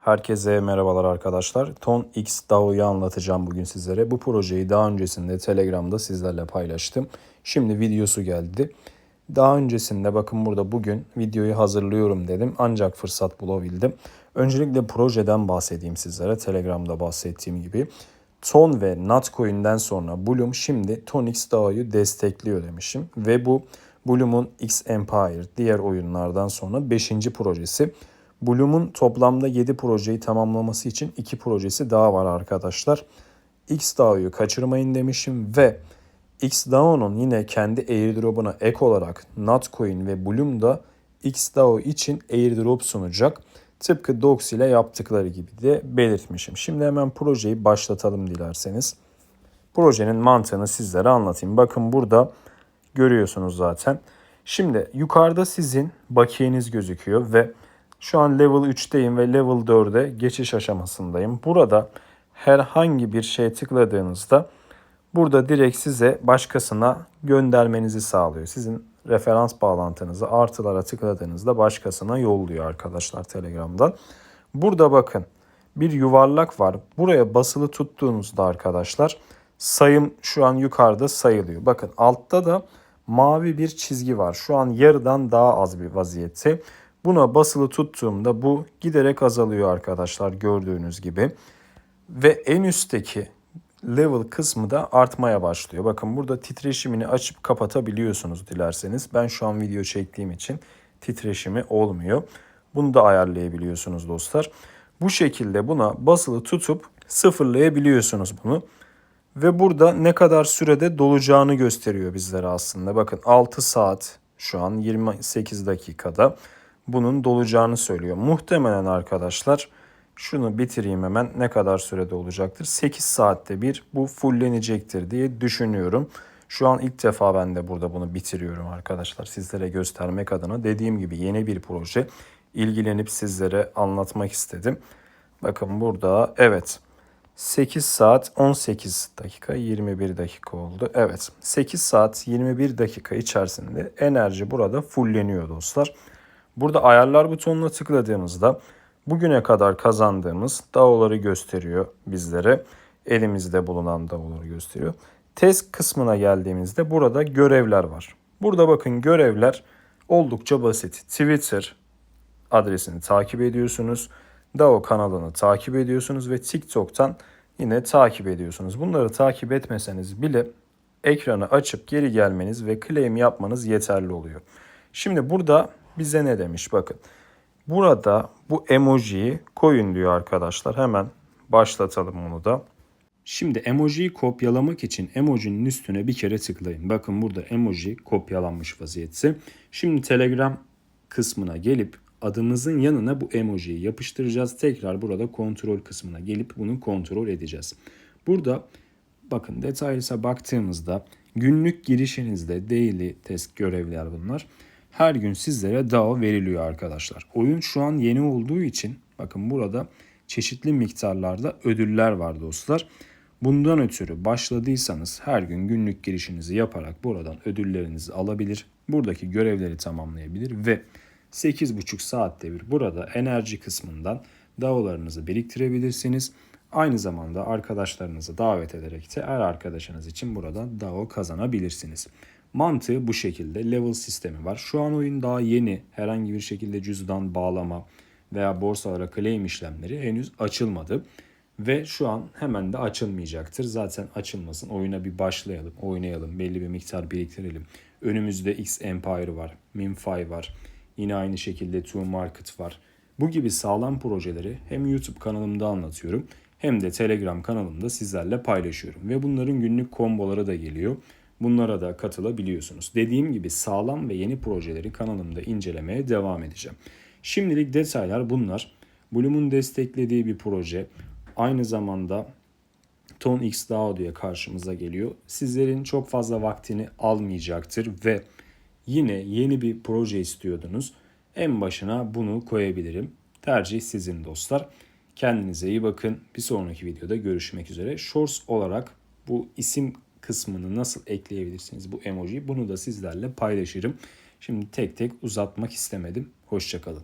Herkese merhabalar arkadaşlar. Ton X DAO'yu anlatacağım bugün sizlere. Bu projeyi daha öncesinde Telegram'da sizlerle paylaştım. Şimdi videosu geldi. Daha öncesinde bakın burada bugün videoyu hazırlıyorum dedim ancak fırsat bulabildim. Öncelikle projeden bahsedeyim sizlere Telegram'da bahsettiğim gibi. Ton ve Natcoin'den sonra Bloom şimdi Tonix DAO'yu destekliyor demişim. Ve bu Bloom'un X Empire diğer oyunlardan sonra 5. projesi. Bloom'un toplamda 7 projeyi tamamlaması için 2 projesi daha var arkadaşlar. XDAO'yu kaçırmayın demişim ve XDAO'nun yine kendi airdrop'una ek olarak Notcoin ve Bloom da XDAO için airdrop sunacak. Tıpkı Dox ile yaptıkları gibi de belirtmişim. Şimdi hemen projeyi başlatalım dilerseniz. Projenin mantığını sizlere anlatayım. Bakın burada görüyorsunuz zaten. Şimdi yukarıda sizin bakiyeniz gözüküyor ve şu an level 3'teyim ve level 4'e geçiş aşamasındayım. Burada herhangi bir şey tıkladığınızda burada direkt size başkasına göndermenizi sağlıyor. Sizin referans bağlantınızı artılara tıkladığınızda başkasına yolluyor arkadaşlar Telegram'dan. Burada bakın bir yuvarlak var. Buraya basılı tuttuğunuzda arkadaşlar sayım şu an yukarıda sayılıyor. Bakın altta da mavi bir çizgi var. Şu an yarıdan daha az bir vaziyette. Buna basılı tuttuğumda bu giderek azalıyor arkadaşlar gördüğünüz gibi. Ve en üstteki level kısmı da artmaya başlıyor. Bakın burada titreşimini açıp kapatabiliyorsunuz dilerseniz. Ben şu an video çektiğim için titreşimi olmuyor. Bunu da ayarlayabiliyorsunuz dostlar. Bu şekilde buna basılı tutup sıfırlayabiliyorsunuz bunu. Ve burada ne kadar sürede dolacağını gösteriyor bizlere aslında. Bakın 6 saat şu an 28 dakikada bunun dolacağını söylüyor. Muhtemelen arkadaşlar şunu bitireyim hemen ne kadar sürede olacaktır? 8 saatte bir bu fullenecektir diye düşünüyorum. Şu an ilk defa ben de burada bunu bitiriyorum arkadaşlar sizlere göstermek adına. Dediğim gibi yeni bir proje ilgilenip sizlere anlatmak istedim. Bakın burada evet 8 saat 18 dakika 21 dakika oldu. Evet 8 saat 21 dakika içerisinde enerji burada fulleniyor dostlar. Burada ayarlar butonuna tıkladığımızda bugüne kadar kazandığımız DAO'ları gösteriyor bizlere. Elimizde bulunan DAO'ları gösteriyor. Test kısmına geldiğimizde burada görevler var. Burada bakın görevler oldukça basit. Twitter adresini takip ediyorsunuz. DAO kanalını takip ediyorsunuz ve TikTok'tan yine takip ediyorsunuz. Bunları takip etmeseniz bile ekranı açıp geri gelmeniz ve claim yapmanız yeterli oluyor. Şimdi burada bize ne demiş bakın. Burada bu emojiyi koyun diyor arkadaşlar. Hemen başlatalım bunu da. Şimdi emojiyi kopyalamak için emojinin üstüne bir kere tıklayın. Bakın burada emoji kopyalanmış vaziyette. Şimdi Telegram kısmına gelip adımızın yanına bu emojiyi yapıştıracağız. Tekrar burada kontrol kısmına gelip bunu kontrol edeceğiz. Burada bakın detaylısa baktığımızda günlük girişinizde daily test görevler bunlar. Her gün sizlere DAO veriliyor arkadaşlar. Oyun şu an yeni olduğu için bakın burada çeşitli miktarlarda ödüller var dostlar. Bundan ötürü başladıysanız her gün günlük girişinizi yaparak buradan ödüllerinizi alabilir. Buradaki görevleri tamamlayabilir ve 8,5 saatte bir burada enerji kısmından DAO'larınızı biriktirebilirsiniz. Aynı zamanda arkadaşlarınızı davet ederek de her arkadaşınız için burada DAO kazanabilirsiniz. Mantığı bu şekilde level sistemi var. Şu an oyun daha yeni. Herhangi bir şekilde cüzdan bağlama veya borsalara claim işlemleri henüz açılmadı. Ve şu an hemen de açılmayacaktır. Zaten açılmasın. Oyuna bir başlayalım, oynayalım, belli bir miktar biriktirelim. Önümüzde X Empire var, MinFi var. Yine aynı şekilde Two Market var. Bu gibi sağlam projeleri hem YouTube kanalımda anlatıyorum hem de Telegram kanalımda sizlerle paylaşıyorum. Ve bunların günlük komboları da geliyor. Bunlara da katılabiliyorsunuz. Dediğim gibi sağlam ve yeni projeleri kanalımda incelemeye devam edeceğim. Şimdilik detaylar bunlar. Bloom'un desteklediği bir proje. Aynı zamanda Ton X DAO diye karşımıza geliyor. Sizlerin çok fazla vaktini almayacaktır ve yine yeni bir proje istiyordunuz. En başına bunu koyabilirim. Tercih sizin dostlar. Kendinize iyi bakın. Bir sonraki videoda görüşmek üzere. Shorts olarak bu isim kısmını nasıl ekleyebilirsiniz bu emojiyi bunu da sizlerle paylaşırım. Şimdi tek tek uzatmak istemedim. Hoşçakalın.